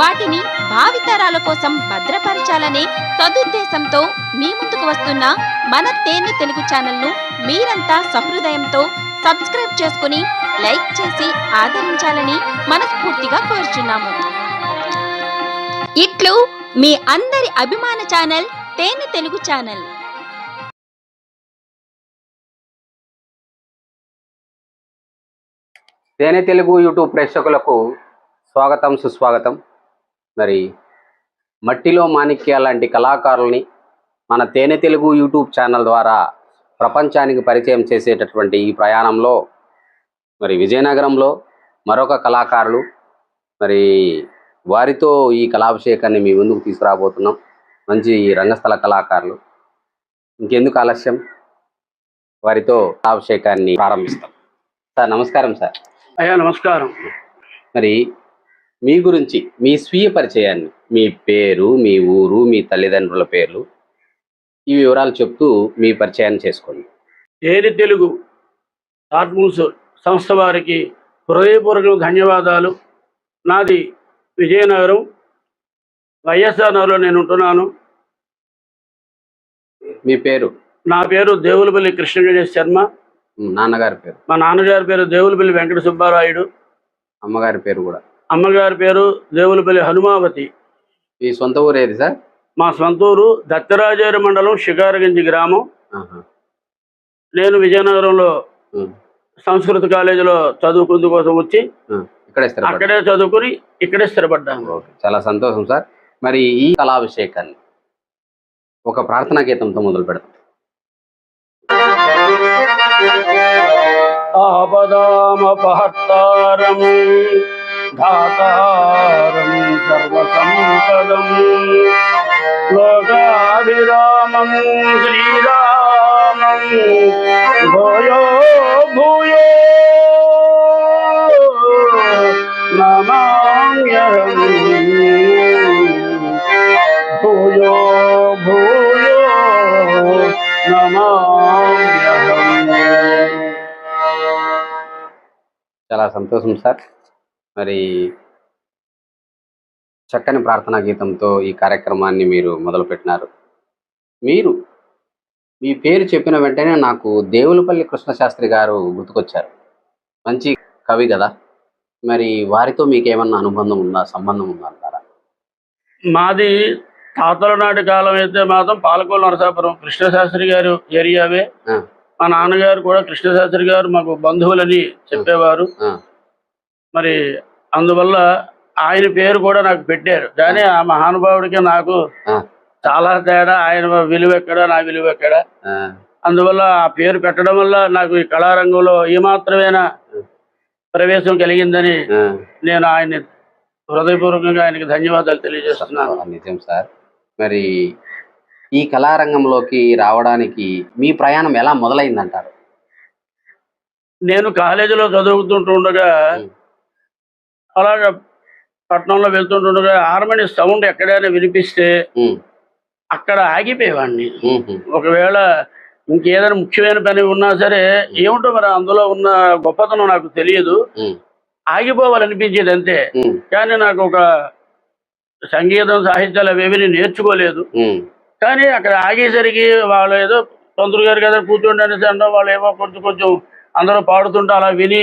వాటిని భావితరాల కోసం భద్రపరచాలనే సదుద్దేశంతో మీ ముందుకు వస్తున్న మన తేనె తెలుగు ఛానల్ను మీరంతా సహృదయంతో సబ్స్క్రైబ్ చేసుకుని లైక్ చేసి ఆదరించాలని మనస్ఫూర్తిగా కోరుచున్నాము. ఇట్లు మీ అందరి అభిమాన ఛానల్ తేనె తెలుగు ఛానల్. తేనె తెలుగు యూట్యూబ్ ప్రేక్షకులకు స్వాగతం సుస్వాగతం. మరి మట్టిలో మాణిక్య లాంటి కళాకారుల్ని మన తేనె తెలుగు యూట్యూబ్ ఛానల్ ద్వారా ప్రపంచానికి పరిచయం చేసేటటువంటి ఈ ప్రయాణంలో మరి విజయనగరంలో మరొక కళాకారులు మరి వారితో ఈ కళాభిషేకాన్ని మీ ముందుకు తీసుకురాబోతున్నాం. మంచి రంగస్థల కళాకారులు. ఇంకెందుకు ఆలస్యం? వారితో కళాభిషేకాన్ని ప్రారంభిస్తాం. సార్ నమస్కారం సార్. అయ్యా నమస్కారం. మరి మీ గురించి మీ స్వీయ పరిచయాన్ని మీ పేరు మీ ఊరు మీ తల్లిదండ్రుల పేర్లు ఈ వివరాలు చెప్తూ మీ పరిచయాన్ని చేసుకోండి. ఏది తెలుగు ఆర్ట్మూల్స్ సంస్థ వారికి హృదయపూర్వక ధన్యవాదాలు. నాది విజయనగరం. వైఎస్ఆర్ నగర్లో నేను ఉంటున్నాను. మీ పేరు? నా పేరు దేవులపల్లి కృష్ణ గణేష్ శర్మ. నాన్నగారి పేరు? మా నాన్నగారి పేరు దేవులపల్లి వెంకట సుబ్బారాయుడు. అమ్మగారి పేరు కూడా? అమ్మగారి పేరు దేవులపల్లి హనుమావతి. మీ సొంత ఊరు ఏది సార్? మా సొంతూరు దత్తరాజేరు మండలం షికారగంజి గ్రామం. నేను విజయనగరంలో సంస్కృత కాలేజీలో చదువుకుందు కోసం వచ్చి ఇక్కడే. అక్కడే చదువుకుని ఇక్కడే స్థిరపడ్డాను. ఓకే. చాలా సంతోషం సార్. మరి ఈ కళాభిషేకాన్ని ఒక ప్రార్థనా గీతంతో మొదలు పెడతాం ఆపదామపహర్తారం ధాతారం సర్వసంపదం లోకాభిరామం శ్రీరామం భూయో భూయో నమామ్యహం భూయో భూయో నమామ్యహం చాలా సంతోషం సార్ మరి చక్కని ప్రార్థనా గీతంతో ఈ కార్యక్రమాన్ని మీరు మొదలుపెట్టినారు. మీరు మీ పేరు చెప్పిన వెంటనే నాకు దేవులపల్లి కృష్ణశాస్త్రి గారు గుర్తుకొచ్చారు. మంచి కవి కదా. మరి వారితో మీకు ఏమన్నా అనుబంధం ఉందా? సంబంధం ఉందా అంటారా? మాది తాతల నాటి కాలం అయితే మాత్రం పాలకోల నరసాపురం కృష్ణశాస్త్రి గారు ఏరియావే. మా నాన్నగారు కూడా కృష్ణశాస్త్రి గారు మాకు బంధువులని చెప్పేవారు. మరి అందువల్ల ఆయన పేరు కూడా నాకు పెట్టారు. కానీ ఆ మహానుభావుడికి నాకు. చాలా తేడా. ఆయన విలువ ఎక్కడ నా విలువ ఎక్కడ? అందువల్ల ఆ పేరు పెట్టడం వల్ల నాకు ఈ కళారంగంలో ఏమాత్రమైనా ప్రవేశం కలిగిందని. నేను ఆయన్ని హృదయపూర్వకంగా ఆయనకి ధన్యవాదాలు తెలియజేస్తున్నాను. నిజం సార్. మరి ఈ కళారంగంలోకి రావడానికి మీ ప్రయాణం ఎలా మొదలైందంటారు? నేను కాలేజీలో చదువుతుంటుండగా. అలాగా పట్టణంలో వెళ్తుంటుండగా హార్మోని సౌండ్ ఎక్కడైనా వినిపిస్తే అక్కడ ఆగిపోయేవాడిని. ఒకవేళ ఇంకేదైనా ముఖ్యమైన పని ఉన్నా సరే ఏమిటో మరి అందులో ఉన్న గొప్పతనం నాకు తెలియదు. ఆగిపోవాలనిపించేది అంతే. కానీ నాకు ఒక సంగీతం సాహిత్యాలు అవేవి నేర్చుకోలేదు. ఉమ్, కానీ అక్కడ ఆగేసరికి వాళ్ళు ఏదో పంతులు గారు కదా కూర్చోండి అనేసి అనడం వాళ్ళు ఏవో కొంచెం కొంచెం అందరూ పాడుతుంటే అలా విని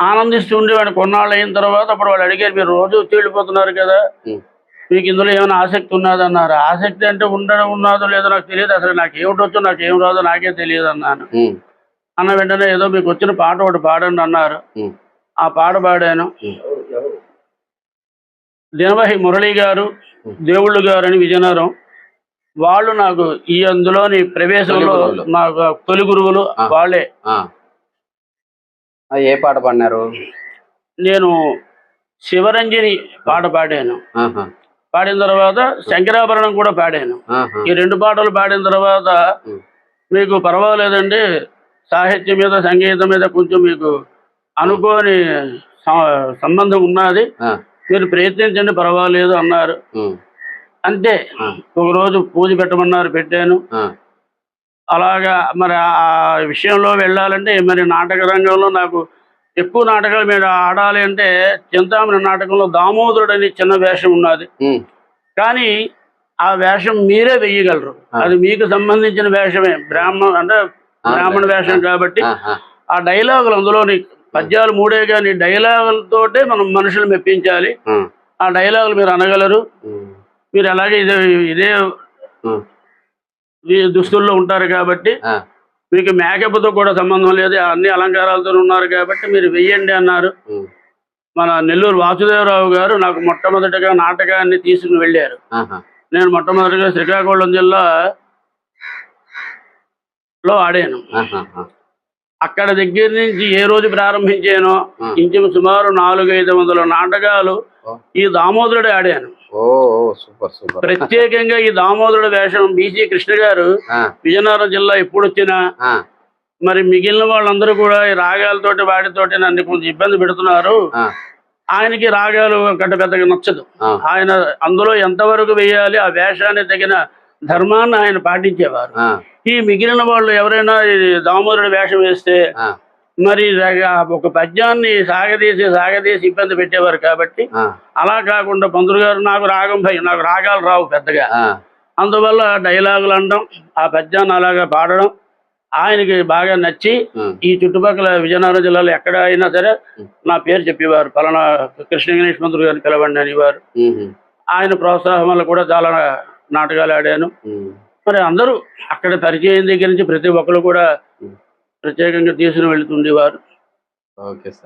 ఆనందిస్తూ ఉండేవాడిని. కొన్నాళ్ళు అయిన తర్వాత అప్పుడు వాళ్ళు అడిగారు మీరు రోజు తేలిపోతున్నారు కదా. మీకు ఇందులో ఏమైనా ఆసక్తి ఉన్నదన్నారు ఆసక్తి అంటే ఉండడం ఉన్నదో లేదో నాకు తెలియదు. అసలు నాకు ఏమిటి వచ్చో నాకు ఏం రాదో నాకే తెలియదు అన్నాను. అన్న వెంటనే ఏదో మీకు వచ్చిన పాట ఒకటి పాడండి అన్నారు. ఆ పాట పాడాను. దినవహి మురళి గారు దేవుళ్ళు గారు అని విజయనగరం. వాళ్ళు నాకు ఈ అందులోని ప్రవేశంలో. నాకు తొలి గురువులు. వాళ్ళే. ఏ పాట పాడినారు? నేను శివరంజని పాట పాడాను. పాడిన తర్వాత శంకరాభరణం కూడా పాడాను. ఈ రెండు పాటలు పాడిన తర్వాత మీకు పర్వాలేదండి సాహిత్యం మీద సంగీతం మీద కొంచెం మీకు అనుకోని సంబంధం ఉన్నది. మీరు ప్రయత్నించండి పర్వాలేదు అన్నారు. అంతే. ఆ. ఒక రోజు పూజ పెట్టమన్నారు పెట్టాను. అలాగా మరి ఆ విషయంలో వెళ్ళాలంటే మరి నాటక రంగంలో నాకు ఎక్కువ నాటకాలు మీరు ఆడాలి అంటే చింతామణి నాటకంలో దామోదరుడు అనే చిన్న వేషం ఉన్నది. కానీ ఆ వేషం మీరే వెయ్యగలరు. అది మీకు సంబంధించిన వేషమే. బ్రాహ్మణ అంటే బ్రాహ్మణ వేషం కాబట్టి ఆ, డైలాగులు అందులోని పద్యాలు మూడే కానీ డైలాగులతోటే మనం మనుషులు మెప్పించాలి. ఆ, డైలాగులు మీరు అనగలరు. మీరు అలాగే ఇదే ఇదే ఈ దుస్తుల్లో ఉంటారు కాబట్టి మీకు మేకప్తో కూడా సంబంధం లేదు. అన్ని అలంకారాలతో ఉన్నారు కాబట్టి మీరు వెయ్యండి అన్నారు. మన నెల్లూరు వాసుదేవరావు గారు నాకు మొట్టమొదటిగా నాటకాన్ని తీసుకుని వెళ్ళారు. నేను మొట్టమొదటిగా శ్రీకాకుళం జిల్లా లో ఆడాను. అక్కడ దగ్గర నుంచి ఏ రోజు ప్రారంభించానో ఆ. ఇంచు సుమారు నాలుగు ఐదు వందల నాటకాలు. ఈ దామోదరుడే ఆడాను. ఓ ఓ, సూపర్ సూపర్. ప్రత్యేకంగా ఈ దామోదరుడు వేషం బీసీ కృష్ణ గారు విజయనగరం జిల్లా ఎప్పుడు వచ్చినా మరి మిగిలిన వాళ్ళందరూ కూడా ఈ రాగాలతోటి వాటితోటి నన్ను కొంచెం ఇబ్బంది పెడుతున్నారు. ఆయనకి రాగాలు గంట పెద్దగా నచ్చదు. ఆయన అందులో ఎంతవరకు వేయాలి ఆ వేషాన్ని తగిన ధర్మాన్ని ఆయన పాటించేవారు. ఈ మిగిలిన వాళ్ళు ఎవరైనా ఈ దామోదరుడు వేషం వేస్తే మరి ఒక పద్యాన్ని సాగదీసి సాగదీసి ఇబ్బంది పెట్టేవారు కాబట్టి అలా కాకుండా పంతులు గారు నాకు రాగం భయం నాకు రాగాలు రావు పెద్దగా. అందువల్ల డైలాగులు అనడం ఆ పద్యాన్ని అలాగా పాడడం ఆయనకి బాగా నచ్చి ఈ చుట్టుపక్కల విజయనగరం జిల్లాలో ఎక్కడ అయినా సరే నా పేరు చెప్పేవారు. పలానా కృష్ణ గణేష్ మంత్రులు గారిని పిలవండి అనేవారు. ఆయన ప్రోత్సాహం వల్ల కూడా చాలా నాటకాలు ఆడాను. మరి అందరూ అక్కడ పరిచయం దగ్గర నుంచి ప్రతి ఒక్కరు కూడా ప్రత్యేకంగా తీసుకుని వెళ్తుండేవారు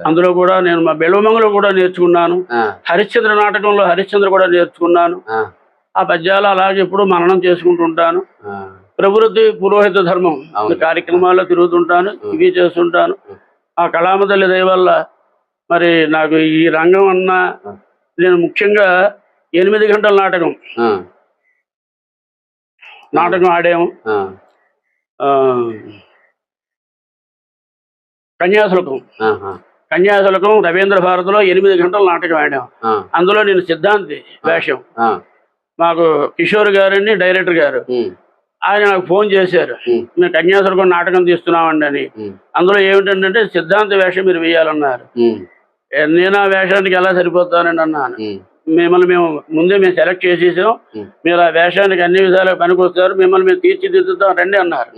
అందులో కూడా నేను మా బెల్వమంగలో కూడా నేర్చుకున్నాను. హరిశ్చంద్ర నాటకంలో హరిశ్చంద్ర కూడా నేర్చుకున్నాను. ఆ, పద్యాలు అలాగే ఎప్పుడు మననం చేసుకుంటుంటాను. ప్రవృత్తి పురోహిత ధర్మం. కార్యక్రమాల్లో తిరుగుతుంటాను ఇవి చేస్తుంటాను. ఆ. కళామతల్లి దయ వల్ల మరి నాకు ఈ రంగం అన్న. నేను ముఖ్యంగా ఎనిమిది గంటల నాటకం. నాటకం ఆడాము. కన్యాశుల్కం. కన్యాశుల్కం రవీంద్ర భారతిలో ఎనిమిది గంటల నాటకం ఆడాం. అందులో నేను సిద్ధాంతి వేషం. మాకు కిషోర్ గారండి డైరెక్టర్ గారు. ఆయన నాకు ఫోన్ చేశారు. మేము కన్యాశుల్కం నాటకం తీస్తున్నామండి అని. అందులో ఏమిటంటే సిద్ధాంత వేషం మీరు వేయాలన్నారు. నేను ఆ వేషానికి ఎలా సరిపోతానని అన్నాను. మిమ్మల్ని మేము ముందే మేము సెలెక్ట్ చేసేసాం. మీరు ఆ వేషానికి అన్ని విధాలుగా పనికొస్తారు. మిమ్మల్ని మేము తీర్చిదిద్దుతాం రండి అన్నారు.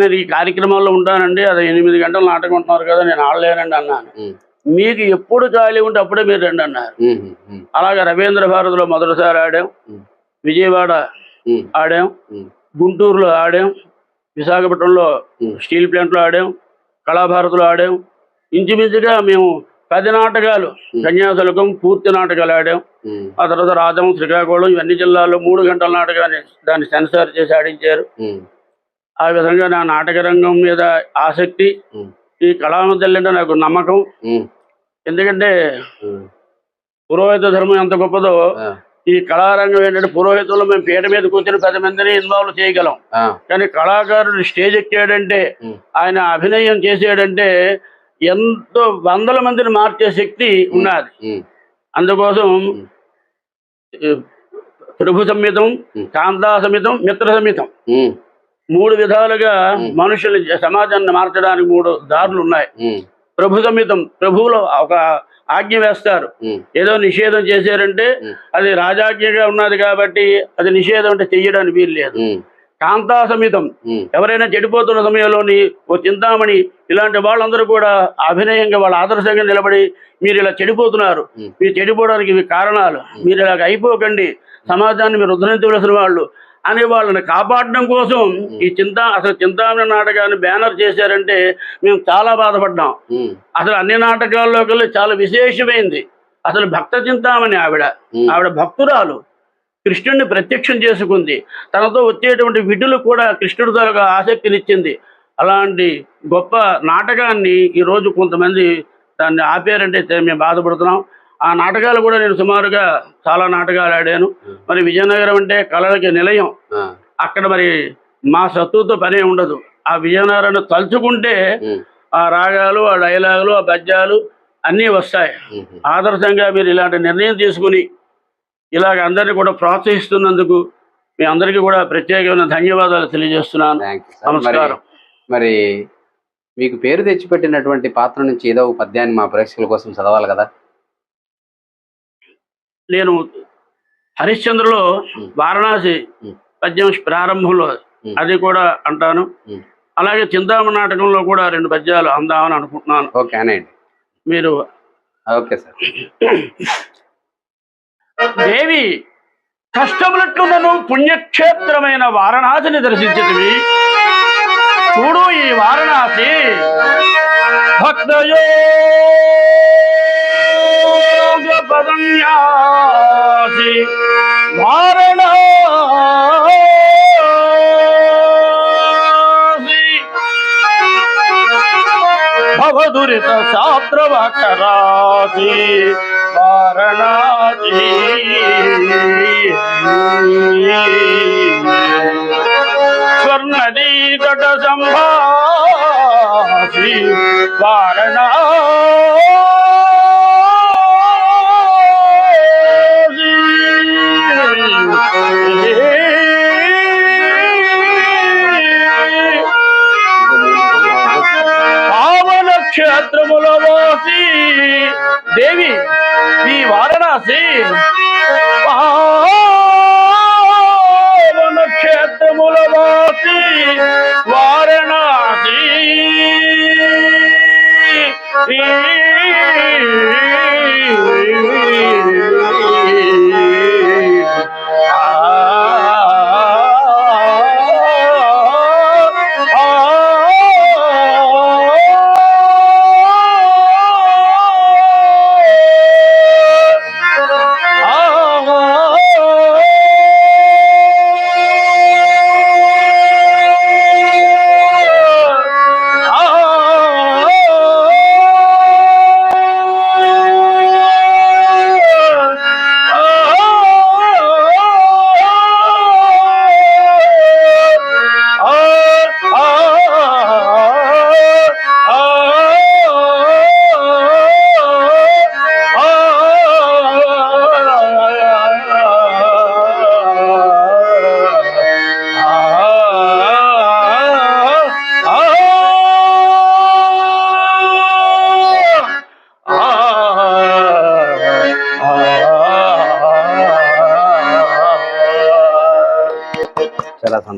నేను ఈ కార్యక్రమాల్లో ఉంటానండి. అది ఎనిమిది గంటలు నాటకం ఉంటున్నారు కదా నేను ఆడలేనండి అన్నాను. మీకు ఎప్పుడు ఖాళీ ఉంటే అప్పుడే మీరు రండి అన్నారు. అలాగే రవీంద్ర భారతిలో మొదటిసారి ఆడాం. విజయవాడ ఆడాం. గుంటూరులో ఆడాం. విశాఖపట్నంలో. స్టీల్ ప్లాంట్లో ఆడాం. కళాభారతిలో ఆడాం. ఇంచుమించుగా మేము పది నాటకాలు కన్యాశుల్కం పూర్తి నాటకాలు ఆడాం. ఆ తర్వాత రాజం శ్రీకాకుళం ఇవన్నీ జిల్లాల్లో మూడు గంటల నాటకాన్ని దాన్ని సెన్సార్ చేసి ఆడించారు. ఆ విధంగా నా నాటక రంగం మీద ఆసక్తి ఈ కళామంతలు అంటే నాకు నమ్మకం. ఎందుకంటే పురోహిత ధర్మం ఎంత గొప్పదో ఈ కళారంగం ఏంటంటే పురోహితులు మేము పీట మీద కూర్చొని పది మందిని ఇన్వాల్వ్ చేయగలం. కానీ కళాకారుడు స్టేజ్ ఎక్కాడంటే ఆయన అభినయం చేసాడంటే ఎంతో వందల మందిని మార్చే శక్తి ఉన్నది. అందుకోసం ప్రభు ఉమ్. కాంతా సమితం మిత్ర సమితం. మూడు విధాలుగా ఉమ్. మనుషులు సమాజాన్ని మార్చడానికి మూడు దారులు ఉన్నాయి. ప్రభు సంహితం ప్రభువులో ఒక ఆజ్ఞ వేస్తారు. ఏదో నిషేధం చేశారంటే. అది రాజాజ్ఞగా ఉన్నది కాబట్టి అది నిషేధం అంటే చెయ్యడానికి వీలు లేదు. కాంతా సమితం ఎవరైనా చెడిపోతున్న సమయంలోని ఓ చింతామణి ఇలాంటి వాళ్ళందరూ కూడా అభినయంగా వాళ్ళ ఆదర్శంగా నిలబడి మీరు ఇలా చెడిపోతున్నారు. మీరు చెడిపోవడానికి ఇవి కారణాలు. మీరు ఇలాగ అయిపోకండి. సమాజాన్ని మీరు ఉద్ధరించవలసిన వాళ్ళు అనే వాళ్ళని కాపాడడం కోసం ఈ చింతా అసలు చింతామణి నాటకాన్ని బ్యానర్ చేశారంటే మేము చాలా బాధపడ్డాం. అసలు అన్ని నాటకాల్లో కల్లా చాలా విశేషమైంది. అసలు భక్త చింతామణి ఆవిడ. ఆవిడ భక్తురాలు. కృష్ణుడిని ప్రత్యక్షం చేసుకుంది. తనతో వచ్చేటువంటి విధులు కూడా కృష్ణుడి తాలూకా ఆసక్తినిచ్చింది. అలాంటి గొప్ప నాటకాన్ని ఈరోజు కొంతమంది దాన్ని ఆపారంటే మేము బాధపడుతున్నాం. ఆ నాటకాలు కూడా నేను సుమారుగా చాలా నాటకాలు ఆడాను. మరి విజయనగరం అంటే కళలకి నిలయం. అక్కడ మరి మా సత్తుతో పనే ఉండదు. ఆ విజయనగరాన్ని తలుచుకుంటే ఆ రాగాలు ఆ డైలాగులు ఆ పద్యాలు అన్నీ వస్తాయి. ఆదర్శంగా మీరు ఇలాంటి నిర్ణయం తీసుకుని ఇలాగ అందరినీ కూడా ప్రోత్సహిస్తున్నందుకు మీ అందరికీ కూడా ప్రత్యేకమైన ధన్యవాదాలు తెలియజేస్తున్నాను. నమస్కారం. మరి మీకు పేరు తెచ్చిపెట్టినటువంటి పాత్ర నుంచి ఏదో ఒక పద్యాన్ని మా ప్రేక్షకుల కోసం చదవాలి కదా? నేను హరిశ్చంద్రలో. వారణాసి. పద్యం ప్రారంభంలో. అది కూడా అంటాను. అలాగే చింతామ నాటకంలో కూడా రెండు పద్యాలు అందామని అనుకుంటున్నాను ఓకే మీరు ఓకే సార్ దేవి కష్టములట్లున్నను పుణ్యక్షేత్రమైన వారణాసిని దర్శించితివి చూడు ఈ వారణాసి భక్తయోగ పదన్యాసి వారణాసి భవదురిత శాస్త్రవకరాసి వారణాసి స్వర్ణదీ తట సంభాసి వారణాసి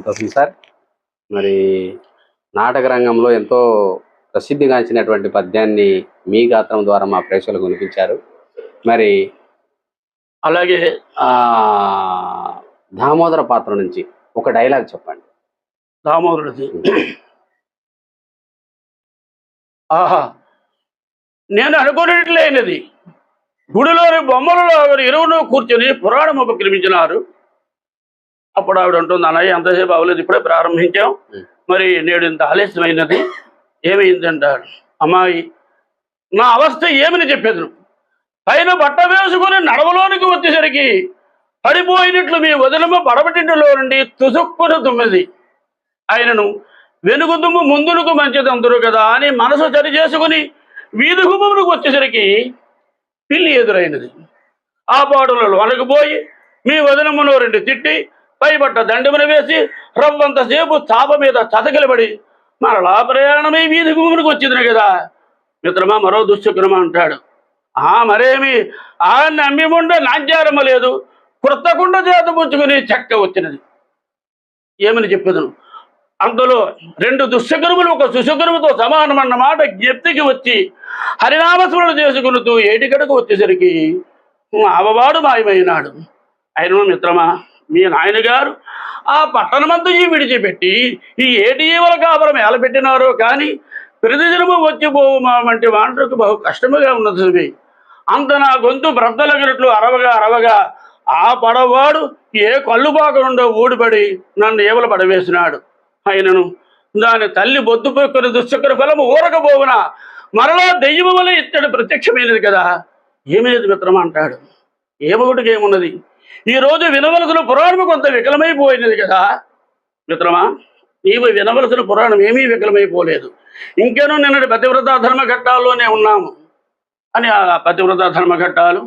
సంతోషం సార్. మరి నాటక రంగంలో ఎంతో ప్రసిద్ధిగాంచినటువంటి పద్యాన్ని మీ గాత్రం ద్వారా మా ప్రేక్షకులకు వినిపించారు. మరి అలాగే దామోదర పాత్ర నుంచి ఒక డైలాగ్ చెప్పండి. దామోదరుడిది. ఆహా నేను అనుకున్నట్లేనిది గుడిలోని బొమ్మలలో ఒకరు ఇరువును కూర్చొని పురాణం ఉపక్రమించినారు. అప్పుడు ఆవిడ ఉంటుంది అన్నయ్య ఎంతసేపు అవ్వలేదు ఇప్పుడే ప్రారంభించాం. మరి నేడు ఇంత ఆలస్యమైనది. ఏమైంది అంటాడు అమ్మాయి నా అవస్థ ఏమని చెప్పేది? పైన బట్ట వేసుకుని నడవలోనికి వచ్చేసరికి పడిపోయినట్లు మీ వదిలమ్మ పడబటింటిలో నుండి తుసుక్కున తుమ్మిది. ఆయనను వెనుక దుమ్ము ముందులకు మంచిది అందరు కదా అని మనసు సరి చేసుకుని వీధి గుమ్మములకు వచ్చేసరికి పిల్లి ఎదురైనది. ఆ పాడులలో వనకపోయి మీ వదనమును రెండు తిట్టి పైబట్ట దండమున వేసి రవ్వంతసేపు చాప మీద చతకిలబడి మరలా ప్రయాణమై వీధి గుమ్మములకు వచ్చింది కదా. మిత్రమా మరో దుశ్చక్రమ అంటాడు. ఆ మరేమి? ఆ నమ్మి ఉండ నాజ్యారమ లేదు. కృతకుండ చేతపుచ్చుకుని చెక్క వచ్చినది. ఏమని చెప్పేదను? అందులో రెండు దుశ్శకరములు ఒక సుశకరుముతో సమానమన్న మాట జ్ఞప్తికి వచ్చి హరినామస్మరణ చేసుకునుతూ ఏటికడకు వచ్చేసరికి అవవాడు మాయమైనాడు. అయిన మిత్రమా మీ నాయనగారు ఆ పట్టణమంతయు విడిచిపెట్టి ఈ ఏటీవల కాపురం ఎలా పెట్టినారో. కానీ ప్రతిదినము వచ్చి పోవు మా వంటి వాంటకు బహు కష్టముగా ఉన్నది అంత నా గొంతు బ్రద్దలగినట్లు అరవగా అరవగా ఆ పడవాడు ఏ కళ్ళుపాక ఊడిపడి నన్ను ఏవల పడవేసినాడు. ఆయనను దాని తల్లి బొద్దు పొక్కుని దుశ్చక్ర ఫలము ఊరకపోవున? మరలా దెయ్యము వల్ల ప్రత్యక్షమైనది కదా. ఏమేది లేదు మిత్రమా అంటాడు. ఏమొకటికి ఏమున్నది? ఈ రోజు వినవలసిన పురాణము కొంత వికలమైపోయినది కదా. మిత్రమా నీవు వినవలసిన పురాణం ఏమీ వికలమైపోలేదు. ఇంకేనో నిన్నటి పతివ్రత ధర్మఘట్టాల్లోనే ఉన్నాము అని ఆ పతివ్రత ధర్మఘట్టాలు.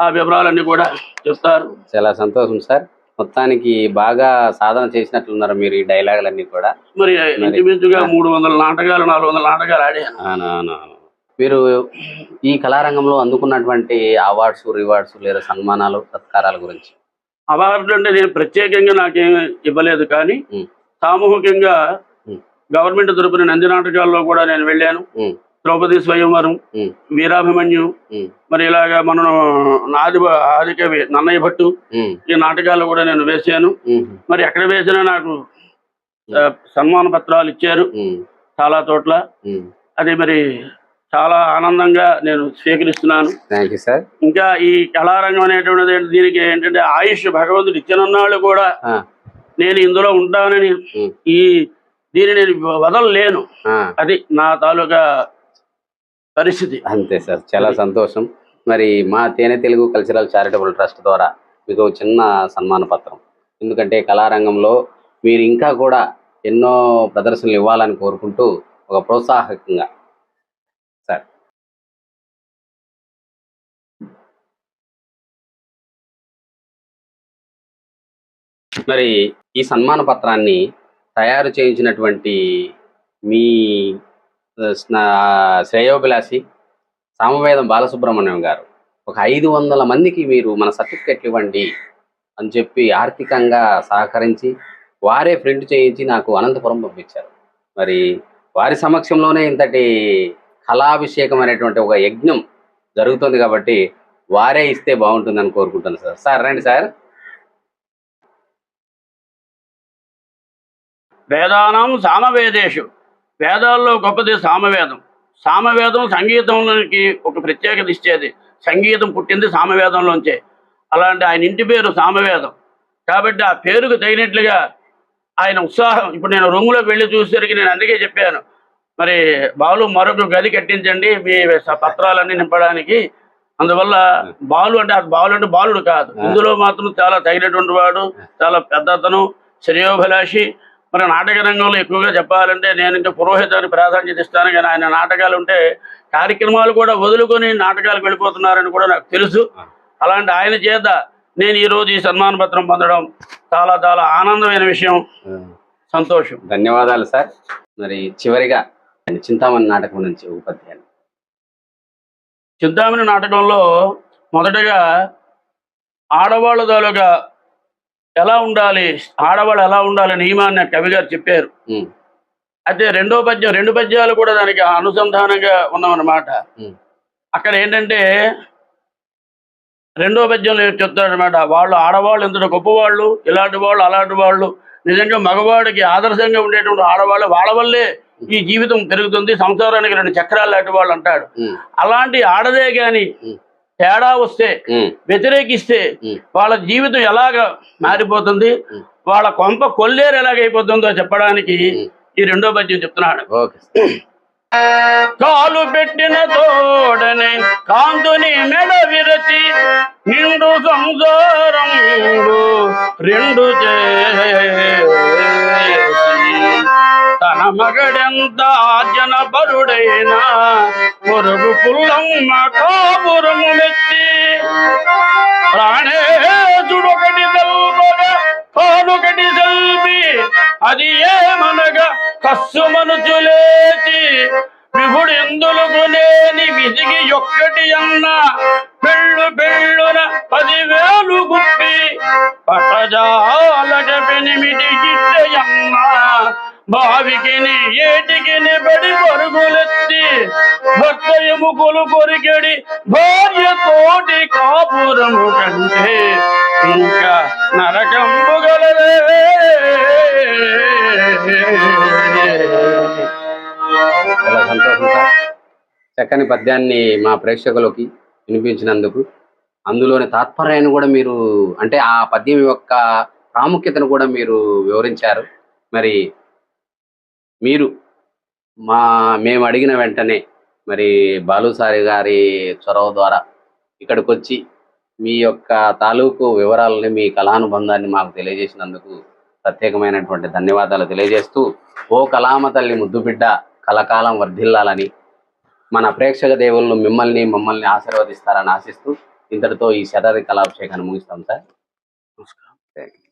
ఆ వివరాలన్నీ కూడా చెప్తారు. చాలా సంతోషం సార్. మొత్తానికి బాగా సాధన చేసినట్లున్నారు మీరు ఈ డైలాగులన్నీ కూడా. మరి ఇంచుమించుగా మూడు వందల నాటకాలు నాలుగు వందల నాటకాలు ఆడాను మీరు ఈ కళారంగంలో అందుకున్నటువంటి అవార్డ్స్ రివార్డ్స్ లేదా సన్మానాలు సత్కారాల గురించి? అవార్డు అంటే నేను ప్రత్యేకంగా నాకేం ఇవ్వలేదు కానీ. సామూహికంగా. గవర్నమెంట్ తరపున నంది నాటకాల్లో కూడా నేను వెళ్ళాను. ద్రౌపది స్వయంవరం వీరాభిమన్యు మరి ఇలాగా మనం నాది ఆదికవి నన్నయ్య భట్టు ఈ నాటకాలు కూడా నేను వేశాను. మరి ఎక్కడ వేసినా నాకు సన్మాన పత్రాలు ఇచ్చారు. చాలా చోట్ల. అది మరి చాలా ఆనందంగా నేను స్వీకరిస్తున్నాను. థ్యాంక్ యూ సార్ ఇంకా ఈ కళారంగం అనేటువంటిది దీనికి ఏంటంటే ఆయుష్ భగవంతుడు ఇచ్చినన్నాళ్ళు కూడా నేను ఇందులో ఉంటానని ఈ దీన్ని నేను వదలలేను. అది నా తాలూకా పరిస్థితి. అంతే సార్ చాలా సంతోషం. మరి మా తేనె తెలుగు కల్చరల్ చారిటబుల్ ట్రస్ట్ ద్వారా మీకు చిన్న సన్మాన పత్రం ఎందుకంటే కళారంగంలో మీరు ఇంకా కూడా ఎన్నో ప్రదర్శనలు ఇవ్వాలని కోరుకుంటూ ఒక ప్రోత్సాహకంగా మరి ఈ సన్మాన పత్రాన్ని తయారు చేయించినటువంటి మీ స్నా- శ్రేయోభిలాషి సామవేదం బాలసుబ్రహ్మణ్యం గారు. ఒక ఐదు వందల మందికి మీరు మన సర్టిఫికెట్లు ఇవ్వండి అని చెప్పి ఆర్థికంగా సహకరించి వారే ప్రింట్ చేయించి నాకు అనంతపురం పంపించారు. మరి వారి సమక్షంలోనే ఇంతటి కళాభిషేకం అనేటువంటి ఒక యజ్ఞం జరుగుతుంది కాబట్టి వారే ఇస్తే బాగుంటుందని కోరుకుంటాను సార్. సార్ రండి సార్. వేదానం సామవేదేషు. వేదాల్లో గొప్పది సామవేదం. సామవేదం సంగీతంలోకి ఒక ప్రత్యేకత ఇచ్చేది. సంగీతం పుట్టింది సామవేదంలోంచే. అలాంటి ఆయన ఇంటి పేరు సామవేదం. కాబట్టి ఆ పేరుకు తగినట్లుగా ఆయన ఉత్సాహం. ఇప్పుడు నేను రూములోకి వెళ్ళి చూసేసరికి నేను అందుకే చెప్పాను. మరి బాలు మరొక గది కట్టించండి మీ పత్రాలన్నీ నింపడానికి. అందువల్ల బాలు అంటే అది బాలు అంటే బాలుడు కాదు. ఇందులో మాత్రం చాలా తగినటువంటి వాడు చాలా పెద్ద అతను శ్రేయోభిలాషి మరి నాటక రంగంలో ఎక్కువగా చెప్పాలంటే నేను ఇంకా పురోహితానికి ప్రాధాన్యత ఇస్తాను. కానీ ఆయన నాటకాలు ఉంటే కార్యక్రమాలు కూడా వదులుకొని నాటకాలకు వెళ్ళిపోతున్నారని కూడా నాకు తెలుసు. అలాంటి ఆయన చేత నేను ఈ రోజు ఈ సన్మాన పత్రం పొందడం చాలా చాలా ఆనందమైన విషయం. సంతోషం. ధన్యవాదాలు సార్. మరి చివరిగా చింతామణి నాటకం నుంచి పద్యాన్ని చింతామణి నాటకంలో మొదటగా ఆడవాళ్ళ తాలూకా ఎలా ఉండాలి? ఆడవాళ్ళు ఎలా ఉండాలి? నియమాన్ని కవి గారు చెప్పారు. అయితే రెండో పద్యం రెండు పద్యాలు కూడా దానికి అనుసంధానంగా ఉన్నామన్నమాట. అక్కడ ఏంటంటే రెండో పద్యంలో చెప్తాడనమాట వాళ్ళు ఆడవాళ్ళు ఎంత గొప్పవాళ్ళు ఇలాంటి వాళ్ళు అలాంటి వాళ్ళు నిజంగా మగవాడికి ఆదర్శంగా ఉండేటువంటి ఆడవాళ్ళు వాళ్ళ వల్లే ఈ జీవితం పెరుగుతుంది సంసారానికి రెండు చక్రాలు లాంటి వాళ్ళు అంటాడు. అలాంటి ఆడదే గాని తేడా వస్తే వ్యతిరేకిస్తే వాళ్ళ జీవితం ఎలాగ మారిపోతుంది. వాళ్ళ కొంప కొల్లేరు ఎలాగైపోతుందో చెప్పడానికి ఈ రెండో పద్యం చెప్తున్నాడు. కాలు పెట్టిన తోడనే కాంతుని మెడ విరచి నిండు సంసారం రెండు చేసి తన మగడెంత జన పరుడైనా పొరుగు పుల్లమ్మ కాపురము మెచ్చి. ప్రాణేశుడొకటి తెల్వగా కానొకటి సెల్వి అది ఏమనగా కస్సు మనుచులేచి విభుడెందులకు లేని విసిగి ఒక్కటి అన్న పెళ్ళు పెళ్ళున పదివేలు గుప్పి. పటజాలక పెనిమిటి గిట్టయన్న బావికి ఏటికి బడి పరుగులెత్తి భర్త ఎముకలు కొరికెడి భార్య తోటి కాపురము కంటే ఇంకా నరకంబు గలదే. చాలా సంతోషం సార్. చక్కని పద్యాన్ని మా ప్రేక్షకులకి వినిపించినందుకు. అందులోని తాత్పర్యాన్ని కూడా మీరు అంటే ఆ పద్యం యొక్క ప్రాముఖ్యతను కూడా మీరు వివరించారు. మరి మీరు మా మేము అడిగిన వెంటనే మరి బాలుసారి గారి చొరవ ద్వారా ఇక్కడికి వచ్చి మీ యొక్క తాలూకు వివరాలని మీ కళానుబంధాన్ని మాకు తెలియజేసినందుకు ప్రత్యేకమైనటువంటి ధన్యవాదాలు తెలియజేస్తూ ఓ కళామ తల్లి ముద్దు బిడ్డ కలకాలం వర్ధిల్లాలని మన ప్రేక్షక దేవుళ్ళు మిమ్మల్ని మమ్మల్ని ఆశీర్వదిస్తారని ఆశిస్తూ ఇంతటితో ఈ శతాది కళాభిషేకాన్ని ముగిస్తాం సార్ నమస్కారం థాంక్యూ.